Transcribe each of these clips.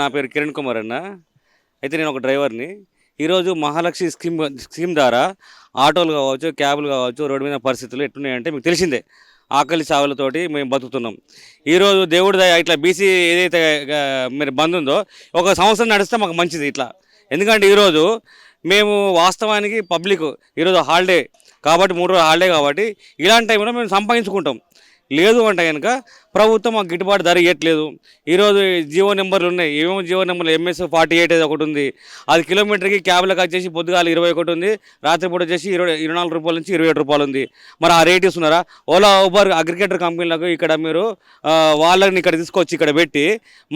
నా పేరు కిరణ్ కుమార్ అన్న. అయితే నేను ఒక డ్రైవర్ని. ఈరోజు మహాలక్ష్మి స్కీమ్ స్కీమ్ ద్వారా ఆటోలు కావచ్చు క్యాబ్లు కావచ్చు రోడ్డు మీద పరిస్థితులు ఎట్టున్నాయంటే మీకు తెలిసిందే. ఆకలి సావులతోటి మేము బతుకుతున్నాం. ఈరోజు దేవుడి ఇట్లా బీసీ ఏదైతే మీరు బంద్ ఉందో ఒక సంవత్సరం నడిస్తే మాకు మంచిది ఇట్లా. ఎందుకంటే ఈరోజు మేము వాస్తవానికి పబ్లిక్ ఈరోజు హాలిడే కాబట్టి మూడు రోజులు హాలిడే కాబట్టి ఇలాంటి టైంలో మేము సంపాదించుకుంటాం. లేదు అంటే కనుక ప్రభుత్వం మాకు గిట్టుబాటు ధర ఇవ్వట్లేదు ఈరోజు జియో నెంబర్లు ఉన్నాయి. ఏమో జియో నెంబర్లు? ఎంఎస్ ఫార్టీ ఎయిట్ అది ఒకటి ఉంది. అది కిలోమీటర్కి క్యాబ్లకు వచ్చేసి పొద్దుగాల ఇరవై ఒకటి ఉంది. రాత్రిపూట వచ్చేసి ఇరవై ఇరవై నాలుగు రూపాయల నుంచి ఇరవై ఏడు రూపాయలు ఉంది. మరి ఆ రేట్ ఇస్తున్నారా ఓలా ఊబర్ అగ్రిగేటర్ కంపెనీలకు ఇక్కడ మీరు వాళ్ళని ఇక్కడ తీసుకొచ్చి ఇక్కడ పెట్టి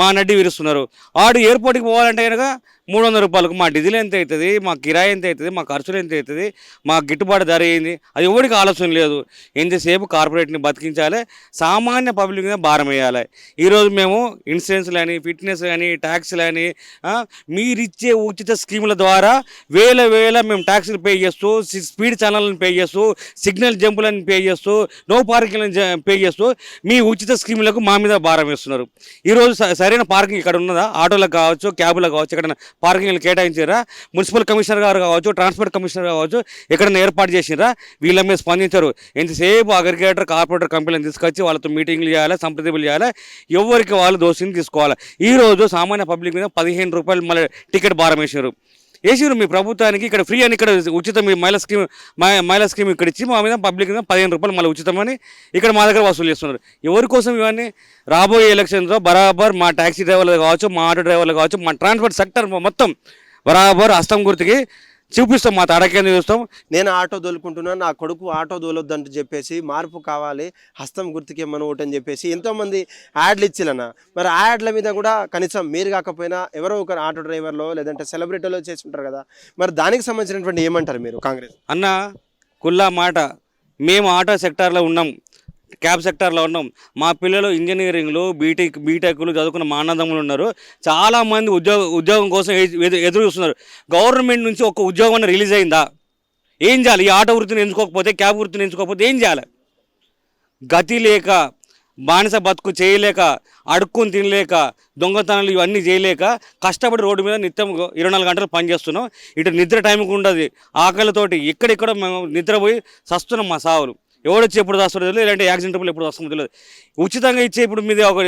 మా నడ్డి విరుస్తున్నారు. ఆడు ఎయిర్పోర్ట్కి పోవాలంటే కనుక మూడు వందల రూపాయలకు మా డీజిల్ ఎంత అవుతుంది? మా కిరాయి ఎంత అవుతుంది? మా ఖర్చులు ఎంత అవుతుంది? మా గిట్టుబాటు ధర ఏంది? అది ఎవరికి ఆలోచన లేదు. ఎంతసేపు కార్పొరేట్ని బతికించాలి. సామాన్య పబ్లిక్ మీద భారం వేయాలి. ఈరోజు మేము ఇన్సూరెన్స్లు అని ఫిట్నెస్ కానీ ట్యాక్స్లు అని మీరిచ్చే ఉచిత స్కీముల ద్వారా వేల వేల మేము ట్యాక్స్లు పే చేస్తూ స్పీడ్ ఛానల్ని పే చేస్తూ సిగ్నల్ జంపులను పే చేస్తూ నో పార్కింగ్ పే చేస్తూ మీ ఉచిత స్కీములకు మా మీద భారం వేస్తున్నారు. ఈరోజు స- సరైన పార్కింగ్ ఇక్కడ ఉన్నదా? ఆటోలకు కావచ్చు క్యాబ్లకు కావచ్చు ఇక్కడ పార్కింగ్లు కేటాయించారా? మున్సిపల్ కమిషనర్ గారు కావచ్చు ట్రాన్స్పోర్ట్ కమిషనర్ కావచ్చు ఎక్కడైనా ఏర్పాటు చేసినారా వీళ్ళ మీద స్పందించారు. ఎంతసేపు అగ్రిగేటర్ కార్పొరేటర్ కంపెనీలను తీసుకొచ్చి వాళ్ళతో మీటింగ్లు చేయాలి? సంప్రదింపులు చేయాలి? ఎవరికి వాళ్ళు దోషిని తీసుకోవాలి? ఈ రోజు సామాన్య పబ్లిక్ మీద పదిహేను రూపాయలు మళ్ళీ టికెట్ భారం వేసారు వేసారు మీ ప్రభుత్వానికి ఇక్కడ ఫ్రీ అని ఇక్కడ ఉచితం మీ మహిళా స్కీమ్ మహిళా స్కీమ్ ఇక్కడ ఇచ్చి మా మీద పబ్లిక్ మీద పదిహేను రూపాయలు మళ్ళీ ఉచితమని ఇక్కడ మా దగ్గర వసూలు చేస్తున్నారు. ఎవరి కోసం ఇవన్నీ? రాబోయే ఎలక్షన్లో బరాబర్ మా ట్యాక్సీ డ్రైవర్లు కావచ్చు మా ఆటో డ్రైవర్లు కావచ్చు మా ట్రాన్స్పోర్ట్ సెక్టర్ మొత్తం బరాబర్ హస్తం గుర్తుకి చూపిస్తాం మా తాడకేంద్ర చూస్తాం. నేను ఆటో దోలుకుంటున్నాను నా కొడుకు ఆటో దోలొద్దంటూ చెప్పేసి మార్పు కావాలి హస్తం గుర్తుకి ఓటు అని చెప్పేసి ఎంతోమంది యాడ్లు ఇచ్చిలన్న మరి ఆ యాడ్ల మీద కూడా కనీసం మీరు కాకపోయినా ఎవరో ఒకరు ఆటో డ్రైవర్లో లేదంటే సెలబ్రిటీలో చేసి ఉంటారు కదా. మరి దానికి సంబంధించినటువంటి ఏమంటారు మీరు కాంగ్రెస్? అన్న కుల్లా మాట మేము ఆటో సెక్టార్లో ఉన్నాం. క్యాబ్ సెక్టార్లో ఉన్నాం. మా పిల్లలు ఇంజనీరింగ్లు బీటెక్ బీటెక్లు చదువుకున్న మా అన్నదమ్ములు ఉన్నారు. చాలామంది ఉద్యోగ ఉద్యోగం కోసం ఎదురు చూస్తున్నారు. గవర్నమెంట్ నుంచి ఒక ఉద్యోగం రిలీజ్ అయిందా? ఏం చేయాలి? ఈ ఆటో వృత్తిని ఎంచుకోకపోతే క్యాబ్ వృత్తిని ఎంచుకోకపోతే ఏం చేయాలి? గతి లేక బానిస బతుకు చేయలేక అడుక్కుని తినలేక దొంగతనాలు ఇవన్నీ చేయలేక కష్టపడి రోడ్డు మీద నిత్యం ఇరవై నాలుగు గంటలు పనిచేస్తున్నాం ఇటు నిద్ర టైంకి ఉండదు. ఆకలితోటి ఎక్కడెక్కడ మేము నిద్రపోయి సస్తున్నాం మా సావులు. ఎవడొచ్చి ఎప్పుడు వస్తాడో తెలియదు ఇలాంటి యాక్సిడెంట్ డబ్బులు ఎప్పుడు వస్తుందో తెలియదు ఉచితంగా ఇచ్చే ఇప్పుడు మీద ఒక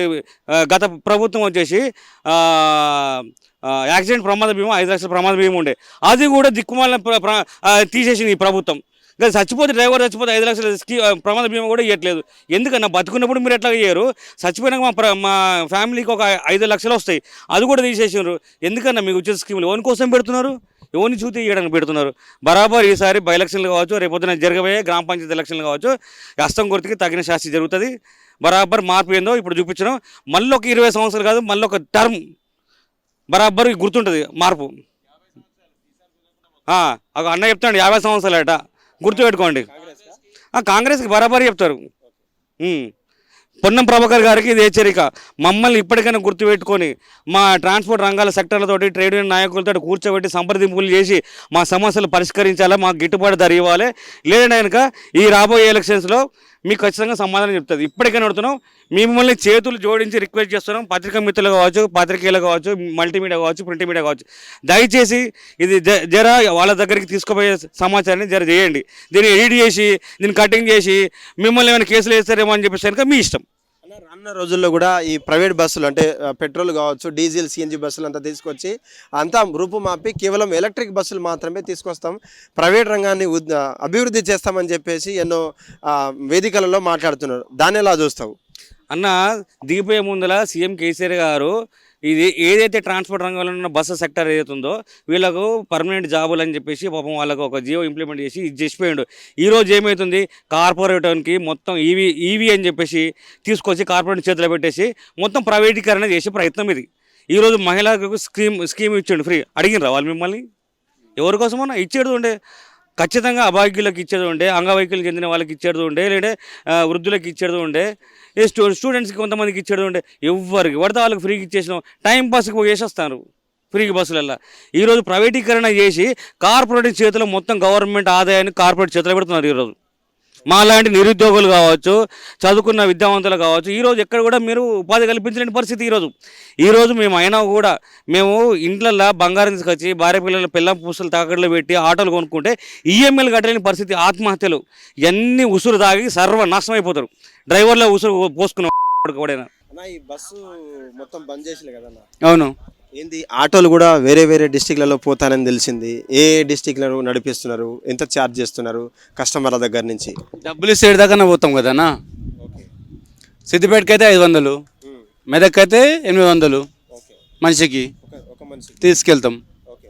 గత ప్రభుత్వం వచ్చేసి యాక్సిడెంట్ ప్రమాద బీమా ఐదు లక్షల ప్రమాద బీమా ఉండే. అది కూడా దిక్కుమాలిన తీసేసింది ఈ ప్రభుత్వం. కానీ చచ్చిపోతే డ్రైవర్ చచ్చిపోతే ఐదు లక్షల స్కీ ప్రమాద బీమా కూడా ఇవ్వట్లేదు ఎందుకన్నా బతుకున్నప్పుడు మీరు ఎట్లా ఇయ్యరు? చచ్చిపోయినాక మా ప్ర- మా ఫ్యామిలీకి ఒక ఐదు లక్షలు వస్తాయి. అది కూడా తీసేసినారు. ఎందుకన్నా మీకు ఉచిత స్కీములు? ఎవరి కోసం పెడుతున్నారు? ఎవరిని చూసి ఇవ్వడానికి పెడుతున్నారు? బరాబర్ ఈసారి బై ఎలక్షన్లు కావచ్చు రేపొద్దున జరగబోయే గ్రామ పంచాయతీ ఎలక్షన్లు కావచ్చు హస్తం గుర్తుకి తగిన శాస్తి జరుగుతుంది. బరాబర్ మార్పు ఏందో ఇప్పుడు చూపించడం. మళ్ళీ ఒక ఇరవై సంవత్సరాలు కాదు మళ్ళీ ఒక టర్మ్. బరాబర్ గుర్తుంటుంది మార్పు. ఒక అన్న చెప్తాడు యాభై సంవత్సరాలట. గుర్తుపెట్టుకోండి. పెట్టుకోండి కాంగ్రెస్కి బరాబర్ చెప్తారు. పొన్నం ప్రభాకర్ గారికి ఇది హెచ్చరిక. మమ్మల్ని ఇప్పటికైనా గుర్తుపెట్టుకొని మా ట్రాన్స్పోర్ట్ రంగాల సెక్టర్లతోటి ట్రేడ్ యూనియన్ నాయకులతో కూర్చోబెట్టి సంప్రదింపులు చేసి మా సమస్యలు పరిష్కరించాలా మాకు గిట్టుబాటు ధర ఇవ్వాలి. లేదంటే కనుక ఈ రాబోయే ఎలక్షన్స్లో మీకు ఖచ్చితంగా సమాధానం చెప్తుంది. ఇప్పటికైనా అడుగుతున్నాం మిమ్మల్ని చేతులు జోడించి రిక్వెస్ట్ చేస్తున్నాం. పత్రికా మిత్రులు కావచ్చు పత్రికేలు కావచ్చు మల్టీమీడియా కావచ్చు ప్రింట్ మీడియా కావచ్చు. దయచేసి ఇది జ- జర వాళ్ళ దగ్గరికి తీసుకుపోయే సమాచారాన్ని జర చేయండి. దీన్ని ఎడిట్ చేసి దీన్ని కటింగ్ చేసి మిమ్మల్ని ఏమైనా కేసులు వేస్తారేమో అని చెప్పేసి కనుక మీ ఇష్టం. రానున్న రోజుల్లో కూడా ఈ ప్రైవేట్ బస్సులు అంటే పెట్రోల్ కావచ్చు డీజిల్ సిఎన్జి బస్సులు అంతా తీసుకొచ్చి అంతా రూపుమాపి కేవలం ఎలక్ట్రిక్ బస్సులు మాత్రమే తీసుకొస్తాం. ప్రైవేట్ రంగాన్ని ఉద్- అభివృద్ధి చేస్తామని చెప్పేసి ఎన్నో వేదికలలో మాట్లాడుతున్నారు. దాన్ని ఎలా చూస్తావు? అన్న దిగిపోయే ముందల సీఎం కేసీఆర్ గారు ఇది ఏదైతే ట్రాన్స్పోర్ట్ రంగంలో ఉన్న బస్సు సెక్టర్ ఏదైతే ఉందో వీళ్ళకు పర్మనెంట్ జాబులు అని చెప్పేసి పాపం వాళ్ళకు ఒక జియో ఇంప్లిమెంట్ చేసి ఇది చేసిపోయాడు. ఈరోజు ఏమవుతుంది కార్పొరేటర్కి మొత్తం ఈవీ ఈవీ అని చెప్పేసి తీసుకొచ్చి కార్పొరేట్ చేతిలో పెట్టేసి మొత్తం ప్రైవేటీకరణ చేసే ప్రయత్నం ఇది. ఈరోజు మహిళలకు స్కీమ్ స్కీమ్ ఇచ్చాడు ఫ్రీ. అడిగినరా వాళ్ళు మిమ్మల్ని? ఎవరి కోసమన్నా? ఇచ్చేది ఉండే. ఖచ్చితంగా అభాగ్యులకు ఇచ్చేది ఉండే అంగవైకల్యం చెందిన వాళ్ళకి ఇచ్చేది ఉండే లేదంటే వృద్ధులకు ఇచ్చేది ఉండే. స్టూడెంట్స్కి కొంతమందికి ఇచ్చేది ఉండే ఎవరికి పడితే వాళ్ళకి ఫ్రీకి ఇచ్చేసినాం టైం పాస్కి వేసేస్తారు ఫ్రీకి బస్సులల్లో ఈరోజు ప్రైవేటీకరణ చేసి కార్పొరేట్ చేతిలో మొత్తం గవర్నమెంట్ ఆదాయాన్ని కార్పొరేట్ చేతిలో పెడుతున్నారు ఈరోజు. మా లాంటి నిరుద్యోగులు కావచ్చు చదువుకున్న విద్యావంతులు కావచ్చు ఈరోజు ఎక్కడ కూడా మీరు ఉపాధి కల్పించలేని పరిస్థితి ఈరోజు ఈరోజు మేము అయినా కూడా మేము ఇంట్లల్లో బంగారం తీసుకొచ్చి భార్య పిల్లల పిల్ల పూసలు తాకట్లో పెట్టి ఆటోలు కొనుక్కుంటే ఈఎంఐలు కట్టలేని పరిస్థితి ఆత్మహత్యలు. ఇవన్నీ ఉసురు తాగి సర్వనాశనం అయిపోతారు. డ్రైవర్లో ఉసురు పోసుకున్న కూడా ఈ బస్సు మొత్తం బంద్ చేసిలే కదన్న. అవును. ఏంది? ఆటోలు కూడా వేరే వేరే డిస్టిక్లలో పోతానని తెలిసింది. ఏ డిస్టిక్లను నడిపిస్తున్నారు? ఎంత ఛార్జ్ చేస్తున్నారు? కస్టమర్ల దగ్గర నుంచి. డబ్బులు ఇస్తే దాకా పోతాం కదనా ఓకే. సిద్దిపేటకి అయితే ఐదు వందలు. మెదక్ అయితే ఎనిమిది వందలు. మనిషికి తీసుకెళ్తాం. ఓకే.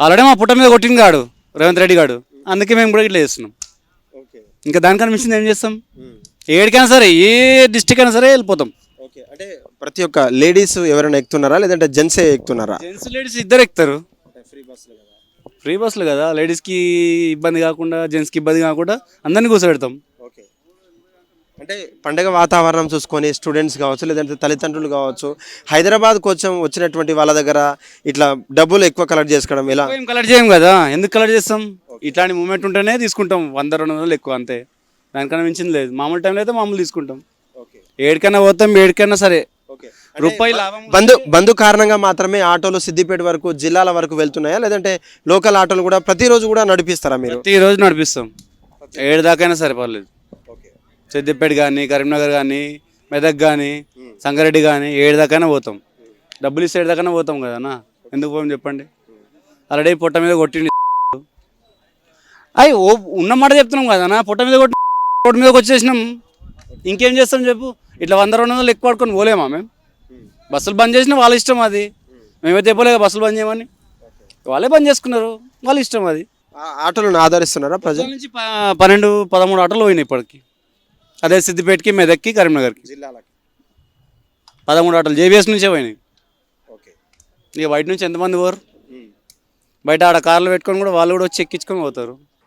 ఆల్రెడీ మా పుట్ట మీద కొట్టింది గాడు రేవంత్ రెడ్డి గాడు. అందుకే మేము కూడా ఇట్లా చేస్తున్నాం. ఇంకా దానికన్నా మించింది ఏం చేస్తాం? ఏడికైనా సరే ఏ డిస్టిక్ అయినా సరే వెళ్ళిపోతాం. అంటే ప్రతి ఒక్క లేడీస్ ఎవరైనా ఎక్కుతున్నారా? లేదంటే జెంట్సే ఎక్కుతున్నారా? జెంట్స్ లేడీస్ ఇద్దరు ఎక్కుతారు. ఫ్రీ బస్సులు కదా? ఫ్రీ బస్సులు కదా. లేడీస్కి ఇబ్బంది కాకుండా జెంట్స్కి ఇబ్బంది కాకుండా అందరినీ కూర్చోబెడతాం. ఓకే. అంటే పండగ వాతావరణం చూసుకొని స్టూడెంట్స్ కావచ్చు లేదంటే తల్లిదండ్రులు కావచ్చు హైదరాబాద్ కొంచెం వచ్చినటువంటి వాళ్ళ దగ్గర ఇట్లా డబ్బులు ఎక్కువ కలెక్ట్ చేసుకోవడం ఏం కలెక్ట్ చేయం కదా. ఎందుకు కలెక్ట్ చేస్తాం? ఇట్లాంటి మూమెంట్ ఉంటేనే తీసుకుంటాం. వంద రెండు వందలు ఎక్కువ అంతే. దానికన్నా మించింది లేదు. మామూలు టైంలో అయితే మామూలు తీసుకుంటాం. ఓకే. ఏడికైనా పోతాం ఏడికైనా సరే. రూపాయి లాభం బంధు బంధు కారణంగా మాత్రమే ఆటోలు సిద్దిపేట వరకు జిల్లాల వరకు వెళ్తున్నాయా? లేదంటే లోకల్ ఆటోలు కూడా ప్రతిరోజు కూడా నడిపిస్తారా మీరు? ప్రతిరోజు నడిపిస్తాం. ఏడు దాకైనా సరే పర్లేదు సిద్దిపేట కానీ కరీంనగర్ కానీ మెదక్ కానీ సంగారెడ్డి కానీ ఏడు దాకైనా పోతాం. డబ్బులు ఇస్తే ఏడు దాకైనా పోతాం కదనా ఎందుకు పోం చెప్పండి? ఆల్రెడీ పొట్ట మీద కొట్టిండి. అయ్యి ఓ ఉన్న మాట చెప్తున్నాం కదనా పొట్ట మీద కొట్టి రోడ్డు మీదకి వచ్చేసినాం. ఇంకేం చేస్తాం చెప్పు? ఇట్లా వంద రెండు వందలు ఎక్కువ పడుకొని పోలేమా మేము? బస్సులు బంద్ చేసినా వాళ్ళ ఇష్టం అది. మేమైతే చెప్పలేదు బస్సులు బంద్ చేయమని. వాళ్ళే బంద్ చేసుకున్నారు. వాళ్ళ ఇష్టం అది. ఆటోలను ఆదరిస్తున్నారా ప్రజలు? నుంచి పన్నెండు పదమూడు ఆటోలు పోయినాయి ఇప్పటికి. అదే సిద్దిపేటకి మెదక్కి కరీంనగర్కి. జిల్లాలకి. పదమూడు ఆటోలు జేబీఎస్ నుంచే పోయినాయి. ఓకే. ఇక బయట నుంచి ఎంతమంది పోరు? బయట ఆడ కార్లు పెట్టుకొని కూడా వాళ్ళు కూడా వచ్చి ఎక్కించుకొని పోతారు.